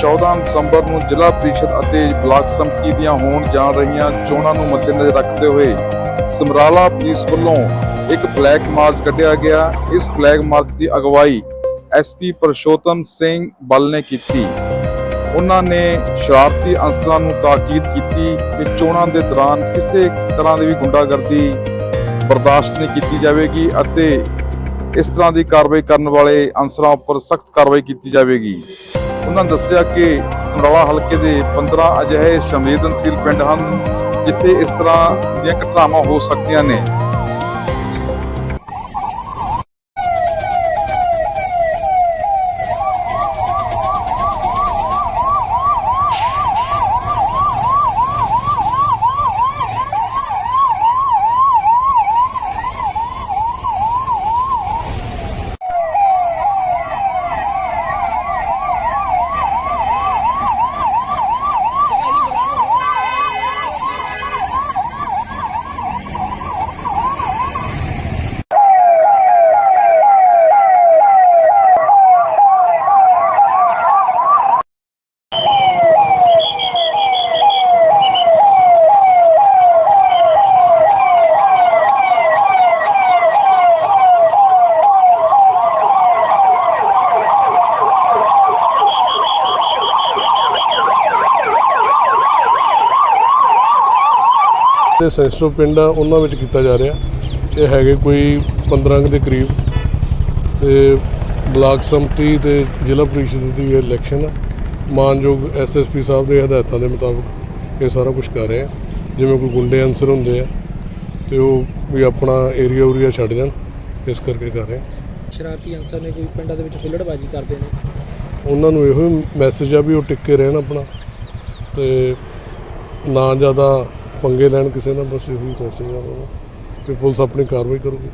14 ਦਸੰਬਰ ਨੂੰ ਜ਼ਿਲ੍ਹਾ ਪ੍ਰੀਸ਼ਦ ਅਤੇ ਬਲਾਕ ਸੰਮਤੀ ਦੀਆਂ ਹੋਣ ਜਾ ਰਹੀਆਂ ਚੋਣਾਂ ਨੂੰ ਮੱਦੇਨਜ਼ਰ ਰੱਖਦੇ ਹੋਏ ਸਮਰਾਲਾ ਪੁਲਿਸ ਵੱਲੋਂ ਇੱਕ ਫਲੈਗ ਮਾਰਚ ਕੱਢਿਆ ਗਿਆ। ਇਸ ਫਲੈਗ ਮਾਰਚ ਦੀ ਅਗਵਾਈ ਐਸਪੀ ਪਰਸ਼ੋਤਮ ਸਿੰਘ ਬਲ ਨੇ ਕੀਤੀ। ਉਹਨਾਂ ਨੇ ਸ਼ਰਾਰਤੀ ਅਨਸਰਾਂ ਨੂੰ ਤਾਕੀਦ ਕੀਤੀ ਕਿ ਚੋਣਾਂ ਦੇ ਦੌਰਾਨ ਕਿਸੇ ਤਰ੍ਹਾਂ ਦੀ ਵੀ ਗੁੰਡਾਗਰਦੀ ਬਰਦਾਸ਼ਤ ਨਹੀਂ ਕੀਤੀ ਜਾਵੇਗੀ ਅਤੇ ਇਸ ਤਰ੍ਹਾਂ ਦੀ ਕਾਰਵਾਈ ਕਰਨ ਵਾਲੇ ਅਨਸਰਾਂ ਉੱਪਰ ਸਖਤ ਕਾਰਵਾਈ ਕੀਤੀ ਜਾਵੇਗੀ। ਉਹਨਾਂ ਨੇ ਦੱਸਿਆ ਕਿ ਸਮਰਾਲਾ ਹਲਕੇ ਦੇ 15 ਅਜਿਹੇ ਸੰਵੇਦਨਸ਼ੀਲ ਪਿੰਡ ਹਨ ਜਿੱਥੇ ਇਸ ਤਰ੍ਹਾਂ ਦੀਆਂ ਘਟਨਾਵਾਂ ਹੋ ਸਕਦੀਆਂ ਨੇ। ਤੇ ਸੈਂਸਟੋ ਪਿੰਡ ਆ ਉਹਨਾਂ ਵਿੱਚ ਕੀਤਾ ਜਾ ਰਿਹਾ। ਇਹ ਹੈਗੇ ਕੋਈ 15 ਕੁ ਦੇ ਕਰੀਬ। ਤੇ ਬਲਾਕ ਸੰਮਤੀ ਤੇ ਜ਼ਿਲ੍ਹਾ ਪ੍ਰੀਸ਼ਦ ਦੀ ਇਹ ਇਲੈਕਸ਼ਨ ਆ। ਮਾਨਯੋਗ ਐਸਐਸਪੀ ਸਾਹਿਬ ਦੇ ਹਦਾਇਤਾਂ ਦੇ ਮੁਤਾਬਕ ਇਹ ਸਾਰਾ ਕੁਝ ਕਰ ਰਹੇ ਆ। ਜਿਵੇਂ ਕੋਈ ਗੁੰਡੇ ਅਨਸਰ ਹੁੰਦੇ ਆ ਤੇ ਉਹ ਵੀ ਆਪਣਾ ਏਰੀਆ ਉਰੀਆ ਛੱਡ ਜਾਣ ਇਸ ਕਰਕੇ ਕਰ ਰਹੇ ਆ। ਸ਼ਰਾਰਤੀ ਅਨਸਰ ਨੇ ਕੋਈ ਪਿੰਡਾਂ ਦੇ ਵਿੱਚ ਹੁੱਲੜਬਾਜ਼ੀ ਕਰਦੇ ਨੇ? ਉਹਨਾਂ ਨੂੰ ਇਹੋ ਮੈਸੇਜ ਆ ਵੀ ਉਹ ਟਿੱਕੇ ਰਹਿਣ ਆਪਣਾ। ਤੇ ਨਾ ਜ਼ਿਆਦਾ ਪੰਗੇ ਲੈਣ ਕਿਸੇ ਨਾਲ, ਬਸ ਇਹੋ ਹੀ ਮੈਸੇਜ ਆ। ਉਹਨਾਂ ਨੂੰ ਕਿ ਪੁਲਿਸ ਆਪਣੀ ਕਾਰਵਾਈ ਕਰੂਗੀ।